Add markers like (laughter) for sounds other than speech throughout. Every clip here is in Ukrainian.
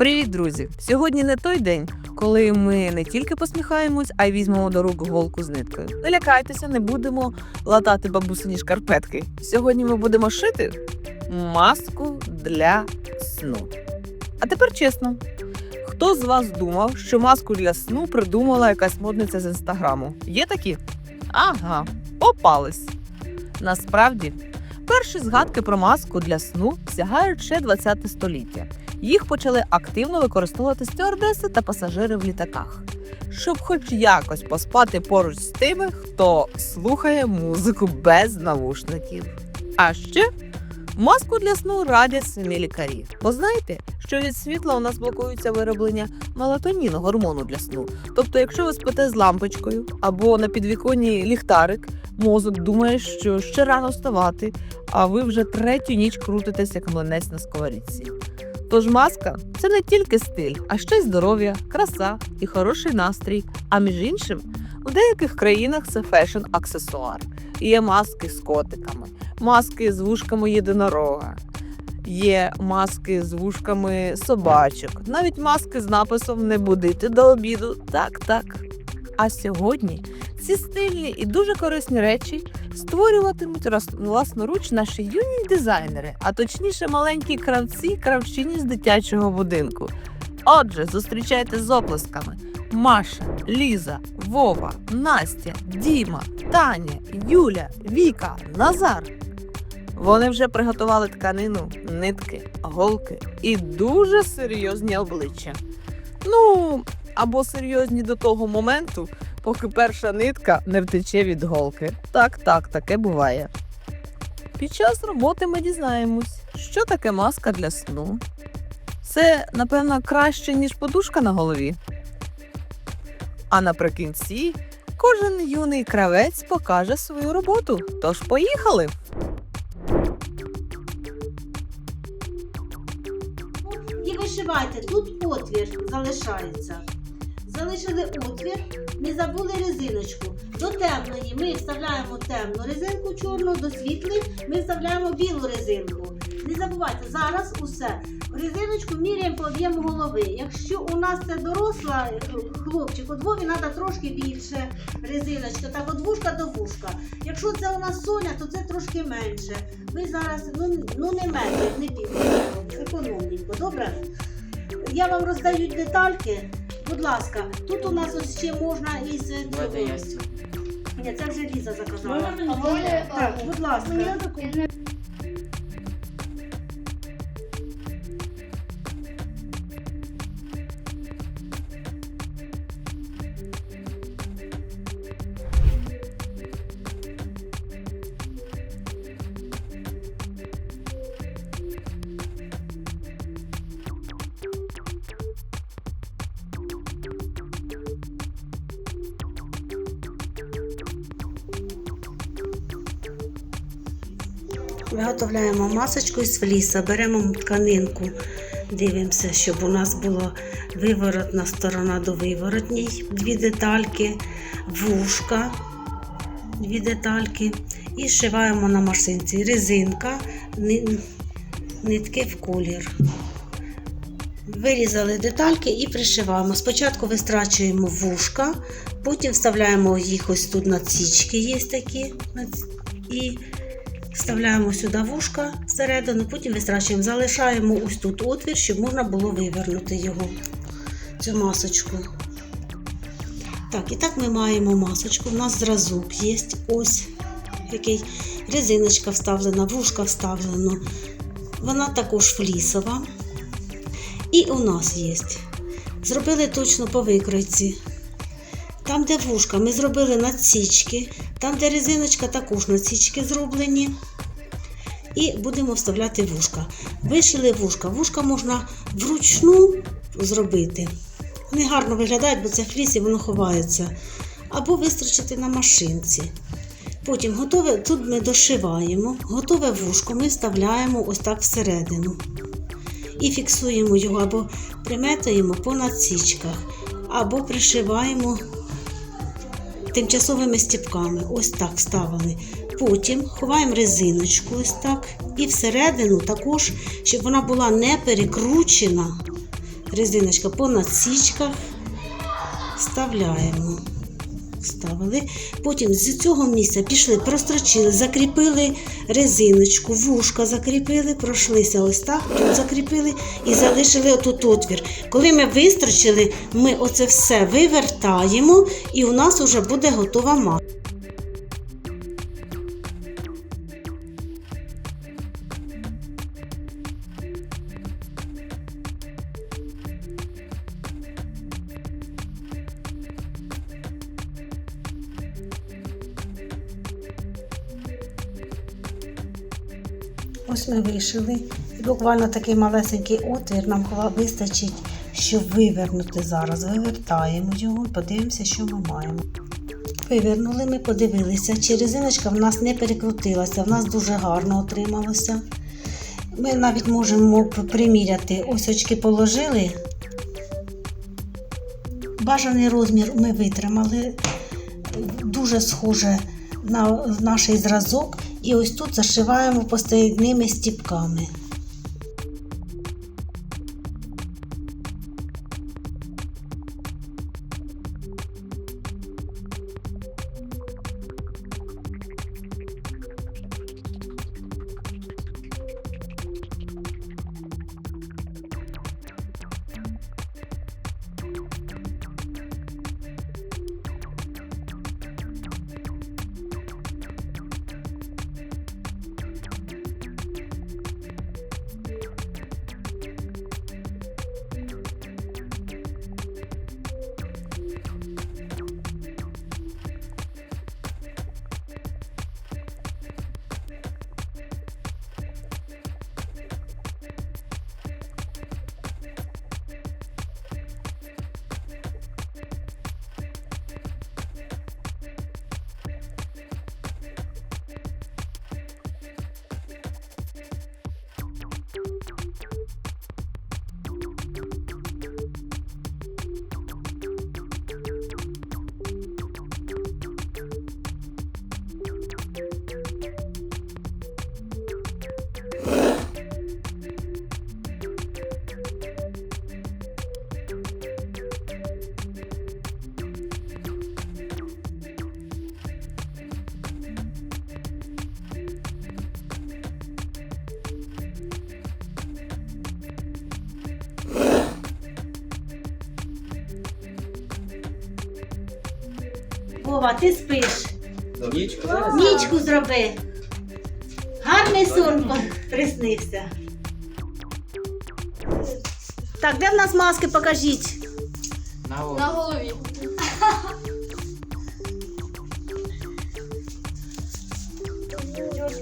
Привіт, друзі! Сьогодні не той день, коли ми не тільки посміхаємось, а й візьмемо до рук голку з ниткою. Не лякайтеся, не будемо латати бабусині шкарпетки. Сьогодні ми будемо шити маску для сну. А тепер чесно, хто з вас думав, що маску для сну придумала якась модниця з інстаграму? Є такі? Ага, попались. Насправді, перші згадки про маску для сну сягають ще 20 століття. Їх почали активно використовувати стюардеси та пасажири в літаках, щоб хоч якось поспати поруч з тими, хто слухає музику без навушників. А ще маску для сну радять самі лікарі. Бо знаєте, що від світла у нас блокується вироблення мелатоніну, гормону для сну. Тобто, якщо ви спите з лампочкою або на підвіконні ліхтарик, мозок думає, що ще рано вставати, а ви вже третю ніч крутитесь як млинець на сковорідці. Тож маска це не тільки стиль, а ще й здоров'я, краса і хороший настрій. А між іншим, в деяких країнах це фешн-аксесуар. Є маски з котиками, маски з вушками єдинорога, є маски з вушками собачок, навіть маски з написом Не будити до обіду. Так, так. А сьогодні ці стильні і дуже корисні речі створюватимуть власноруч наші юні дизайнери, а точніше маленькі кравці, кравчині з дитячого будинку. Отже, зустрічайте з оплесками Маша, Ліза, Вова, Настя, Діма, Таня, Юля, Віка, Назар. Вони вже приготували тканину, нитки, голки і дуже серйозні обличчя. Ну, або серйозні до того моменту, поки перша нитка не втече від голки. Так, так, таке буває. Під час роботи ми дізнаємось, що таке маска для сну. Це, напевно, краще, ніж подушка на голові. А наприкінці кожен юний кравець покаже свою роботу. Тож поїхали! І вишивайте, тут отвір залишається. Залишили отвір, не забули резиночку. До темної ми вставляємо темну резинку чорну, до світлої ми вставляємо білу резинку. Не забувайте, зараз усе. Резиночку міряємо по об'єму голови. Якщо у нас це доросла е, хлопчик, от Вові треба трошки більше резиночка, так от вушка до вушка. Якщо це у нас соня, то це трошки менше. Ви зараз, ну, ну не метр, не пів, економненько, добре? Я вам роздаю детальки. Будь ласка, тут у нас ось ще можна із цього. Ні, це вже Ліза заказала. Так, будь ласка. Виготовляємо масочку із фліса, беремо тканинку, дивимося, щоб у нас була виворотна сторона до виворотній, дві детальки, вушка, дві детальки. І зшиваємо на машинці. Резинка, нитки в колір. Вирізали детальки і пришиваємо. Спочатку вистрачуємо вушка, потім вставляємо їх ось тут на цічки, є такі. І Вставляємо сюди вушка всередину, потім вистрачуємо, залишаємо ось тут отвір, щоб можна було вивернути його, цю масочку. Так, і так ми маємо масочку. У нас зразок є. Ось який резиночка вставлена, вушка вставлено. Вона також флісова. І у нас є. Зробили точно по викройці. Там, де вушка, ми зробили надсічки, там, де резиночка, також надсічки зроблені. І будемо вставляти вушка. Вишили вушка. Вушка можна вручну зробити. Вони гарно виглядають, бо це фліс і воно ховається. Або вистрочити на машинці. Потім готове, тут ми дошиваємо, готове вушко ми вставляємо ось так всередину. І фіксуємо його або приметаємо по надсічках, або пришиваємо тимчасовими стіпками. Ось так ставили. Потім ховаємо резиночку ось так. І всередину також, щоб вона була не перекручена, резиночка по насічках. Вставляємо. Вставили. Потім з цього місця пішли, прострочили, закріпили резиночку, вушка закріпили, пройшлися ось так, тут закріпили і залишили отут отвір. Коли ми вистрочили, ми оце все вивертаємо, і у нас вже буде готова маса. Ось ми вишили. І буквально такий малесенький отвір нам вистачить, щоб вивернути зараз. Вивертаємо його подивимося, що ми маємо. Вивернули, ми подивилися, чи резиночка в нас не перекрутилася, в нас дуже гарно отрималося. Ми навіть можемо приміряти. Ось очки положили. Бажаний розмір ми витримали. Дуже схоже на наш зразок. І ось тут зашиваємо постійними стіпками. Вова, ти спиш. Нічку зараз. Нічку зроби. Гарний сон приснився. Так, де в нас маски покажіть? На от. На голові. (laughs)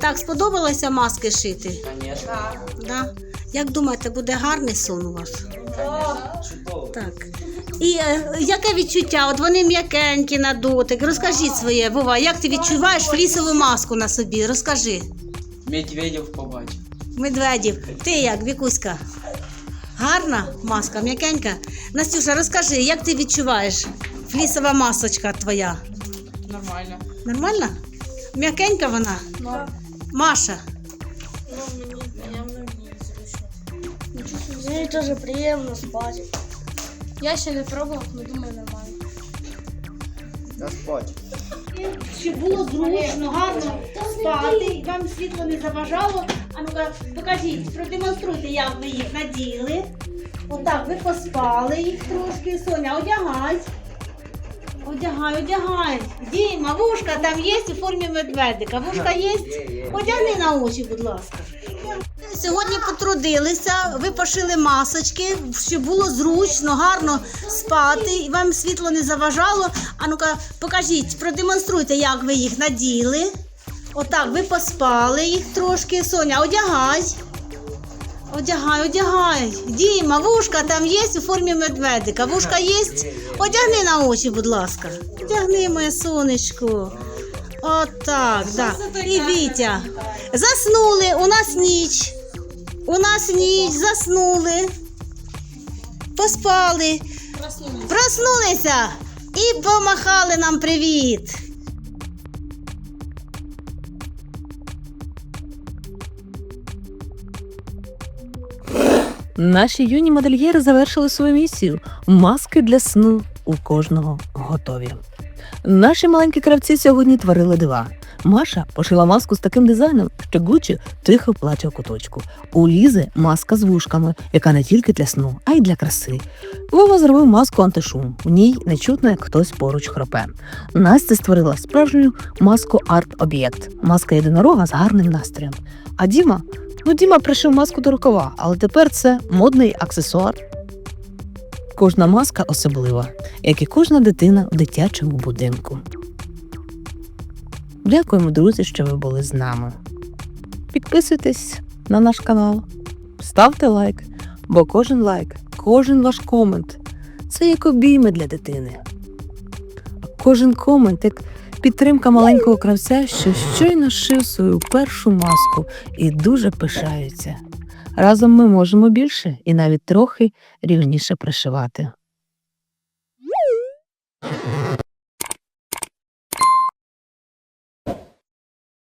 Так, сподобалося маски шити? Конечно. Да? Як думаєте, буде гарний сон у вас? Чудово. Так. І е, яке відчуття? От вони м'якенькі на дотик. Розкажіть своє, Вова, як ти відчуваєш флісову маску на собі? Розкажи. Медведів побачив. Медведів, ти як, Вікуська? Гарна маска, м'якенька. Настюша, розкажи, як ти відчуваєш? Флісова масочка твоя. Нормально. Нормальна? М'якенька вона? Ну, Маша. ну мені приємно, мені зручно. Мені теж приємно спати. Я ще не пробував, але думаю, нормально. Господь. Щоб було зручно, гарно спати, вам світло не заважало. А ну-ка, покажіть, продемонструйте, як ви їх наділи. Отак, ви поспали їх трошки. Соня, одягай. Одягай, одягай. Діма, вушка там є у формі медведика. Вушка є? Одягни на очі, будь ласка. Сьогодні потрудилися, ви пошили масочки, щоб було зручно, гарно спати, і вам світло не заважало. А ну-ка, покажіть, продемонструйте, як ви їх наділи. Отак, ви поспали їх трошки. Соня, одягай. Одягай, одягай. Діма, вушка там є у формі медведика. Вушка є? Одягни на очі, будь ласка. Одягни, моє сонечко. Отак, да. І Вітя. Заснули, у нас ніч. У нас ніч, заснули. Поспали. Проснулись. Проснулися і помахали нам привіт. Наші юні модельєри завершили свою місію. Маски для сну у кожного готові. Наші маленькі кравці сьогодні творили дива. Маша пошила маску з таким дизайном, що Гучі тихо плаче у куточку. У Лізи маска з вушками, яка не тільки для сну, а й для краси. Вова зробив маску антишум. У ній не чутно, як хтось поруч хропе. Настя створила справжню маску арт-об'єкт. Маска єдинорога з гарним настроєм. А Діма? Ну, Діма пришив маску до рукава, але тепер це модний аксесуар. Кожна маска особлива, як і кожна дитина в дитячому будинку. Дякуємо, друзі, що ви були з нами. Підписуйтесь на наш канал, ставте лайк, бо кожен лайк, кожен ваш комент це як обійми для дитини. Кожен комент як підтримка маленького кравця, що щойно шив свою першу маску і дуже пишається. Разом ми можемо більше і навіть трохи рівніше пришивати.